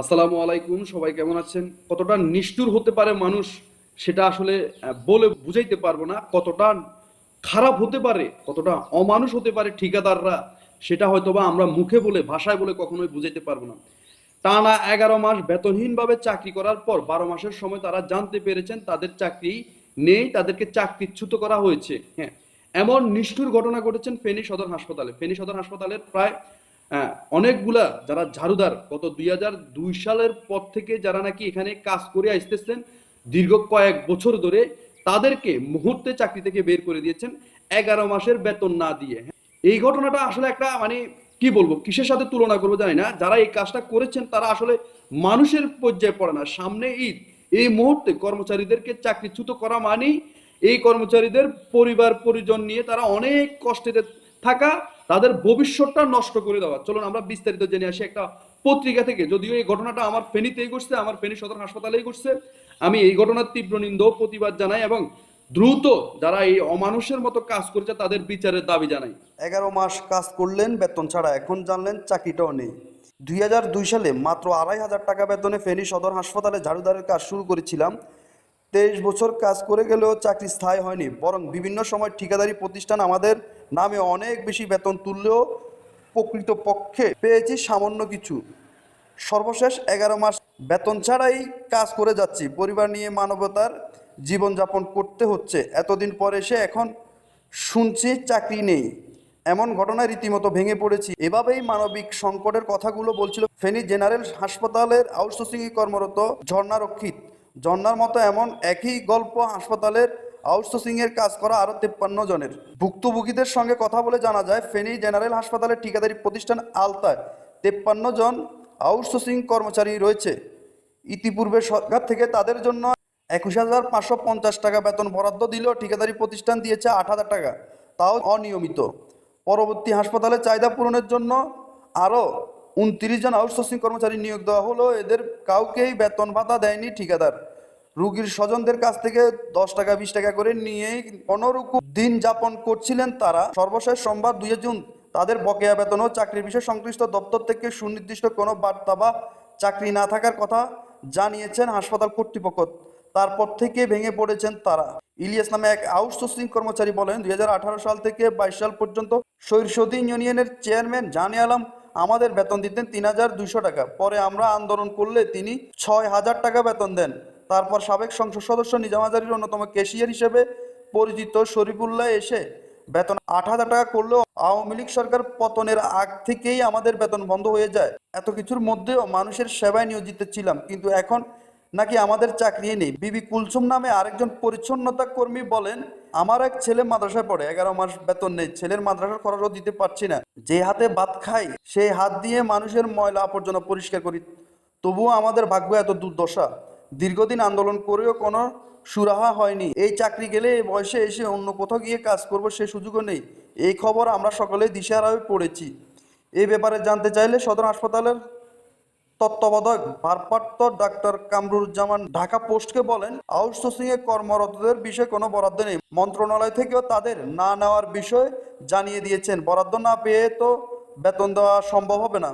আসসালামু আলাইকুম, সবাই কেমন আছেন? কতটা নিষ্ঠুর হতে পারে মানুষ সেটা আসলে বলে বুঝাইতে পারব না। কতটা খারাপ হতে পারে, কতটা অমানুষ হতে পারে ঠিকাদাররা, সেটা হয়তোবা আমরা মুখে বলে, ভাষায় বলে কখনোই বুঝাইতে পারব না। টানা এগারো মাস বেতনহীনভাবে চাকরি করার পর বারো মাসের সময় তারা জানতে পেরেছেন তাদের চাকরি নেই, তাদেরকে চাকরিচ্যুত করা হয়েছে। হ্যাঁ এমন নিষ্ঠুর ঘটনা ঘটেছেন ফেনী সদর হাসপাতালে। ফেনী সদর হাসপাতালের প্রায় অনেকগুলা যারা ঝাড়ুদার, গত দুই হাজার দুই সালের পর থেকে যারা নাকি এখানে কাজ করে আসতেছেন, দীর্ঘ কয়েক বছর ধরে তাদেরকে মুহূর্তে চাকরি থেকে বের করে দিয়েছেন, এগারো মাসের বেতন না দিয়ে। এই ঘটনাটা আসলে একটা মানে কি বলব, কিসের সাথে তুলনা করব জানি না যারা এই কাজটা করেছেন, তারা আসলে মানুষের পর্যায়ে পড়ে না সামনে ঈদ, এই মুহূর্তে কর্মচারীদেরকে চাকরিচ্যুত করা মানেই এই কর্মচারীদের পরিবার পরিজন নিয়ে তারা অনেক কষ্টে থাকা, তাদের ভবিষ্যৎটা নষ্ট করে দেওয়া। চলুন আমরা বিস্তারিত জেনে আসি একটা পত্রিকা থেকে। যদিও এই ঘটনাটা আমার ফেনীতেই ঘটছে, আমার ফেনী সদর হাসপাতালেই ঘটছে। আমি এই ঘটনার তীব্র নিন্দ প্রতিবাদ জানাই এবং দ্রুত যারা এই অমানুষের মতো কাজ করছে, তাদের বিচারের দাবি জানাই। এগারো মাস কাজ করলেন, বেতন ছাড়া এখন জানলেন চাকরিটাও নেই। দুই হাজার দুই সালে মাত্র আড়াই হাজার টাকা বেতনে ফেনী সদর হাসপাতালে ঝাড়ুদারের কাজ শুরু করেছিলাম। তেইশ বছর কাজ করে গেলেও চাকরি স্থায়ী হয়নি, বরং বিভিন্ন সময় ঠিকাদারি প্রতিষ্ঠান আমাদের নামে অনেক বেশি বেতন তুললেও প্রকৃতপক্ষে পেয়েছি সামান্য কিছু। সর্বশেষ এগারো মাস বেতন ছাড়াই কাজ করে যাচ্ছি। পরিবার নিয়ে মানবতার জীবনযাপন করতে হচ্ছে। এতদিন পরে এসে এখন শুনছি চাকরি নেই। এমন ঘটনায় রীতিমতো ভেঙে পড়েছি। এভাবেই মানবিক সংকটের কথাগুলো বলছিল ফেনী জেনারেল হাসপাতালের আউটসোর্সিং কর্মরত ঝর্ণা রক্ষিত ঝর্ণার মতো এমন একই গল্প হাসপাতালের আউটসোর্সিং এর কাজ করা আরও তেপ্পান্ন জনের। ভুক্তভোগীদের সঙ্গে কথা বলে জানা যায়, ফেনী জেনারেল হাসপাতালের ঠিকাদারি প্রতিষ্ঠান আলতায় তেপ্পান্ন জন আউটসোর্সিং কর্মচারী রয়েছে। ইতিপূর্বে সরকার থেকে তাদের জন্য একুশ হাজার পাঁচশো পঞ্চাশ টাকা বেতন বরাদ্দ দিলেও ঠিকাদারি প্রতিষ্ঠান দিয়েছে আট হাজার টাকা। তাও অনিয়মিত। পরবর্তী হাসপাতালে চাহিদা পূরণের জন্য আরও উনত্রিশ জন আউটসোর্সিং কর্মচারী নিয়োগ দেওয়া হলো। এদের কাউকেই বেতন ভাতা দেয়নি ঠিকাদার। রুগীর স্বজনদের কাছ থেকে দশ টাকা, বিশ টাকা করে নিয়ে কোনোরকম দিন যাপন করছিলেন তারা। সর্বশেষ সোমবার দুই জুন তাদের বকেয়া বেতন ও চাকরির বিষয়ে সংশ্লিষ্ট দপ্তর থেকে সুনির্দিষ্ট কোনো বার্তা বা চাকরি না থাকার কথা জানিয়েছেন হাসপাতাল কর্তৃপক্ষ। তারপর থেকে ভেঙে পড়েছেন তারা। ইলিয়াস নামে এক আউটসোর্সিং কর্মচারী বলেন, দুই হাজার আঠারো সাল থেকে বাইশ সাল পর্যন্ত শৈরসদী ইউনিয়নের চেয়ারম্যান জানে আলম আমাদের বেতন দিতেন তিন হাজার দুইশো টাকা। পরে আমরা আন্দোলন করলে তিনি ছয় হাজার টাকা বেতন দেন। তারপর সাবেক সংসদ সদস্য নিজামাজারির অন্যতম ক্যাশিয়ার হিসেবে পরিচিত শরীফুল্লাহ এসে বেতন আট হাজার টাকা করলেও আওয়ামী লীগ সরকার পতনের আগ থেকেই আমাদের বেতন বন্ধ হয়ে যায়। এত কিছুর মধ্যেও মানুষের সেবায় নিয়োজিত ছিলাম, কিন্তু এখন নাকি আমাদের চাকরি নেই। বিবি কুলসুম নামে আরেকজন পরিচ্ছন্নতা কর্মী বলেন, আমার এক ছেলে মাদ্রাসায় পড়ে, এগারো মাস বেতন নেই, ছেলের মাদ্রাসার খরচও দিতে পারছি না। যে হাতে ভাত খাই সেই হাত দিয়ে মানুষের ময়লা আবর্জনা পরিষ্কার করি, তবুও আমাদের ভাগ্য এত দুর্দশা। দীর্ঘদিন আন্দোলন করেও কোনো সুরাহা হয়নি। এই চাকরি গেলে এই বয়সে এসে অন্য কোথাও গিয়ে কাজ করব সে সুযোগও নেই। এই খবর আমরা সকলে দিশেহারা হয়ে পড়েছি। এই ব্যাপারে জানতে চাইলে সদর হাসপাতালের তত্ত্বাবধায়ক, ভারপ্রাপ্ত ডাক্তার কামরুজ্জামান ঢাকা পোস্টকে বলেন আউটসোর্সিং এ কর্মরতদের বিষয়ে কোনো বরাদ্দ নেই। মন্ত্রণালয় থেকেও তাদের না নেওয়ার বিষয় জানিয়ে দিয়েছেন। বরাদ্দ না পেয়ে তো বেতন দেওয়া সম্ভব হবে না।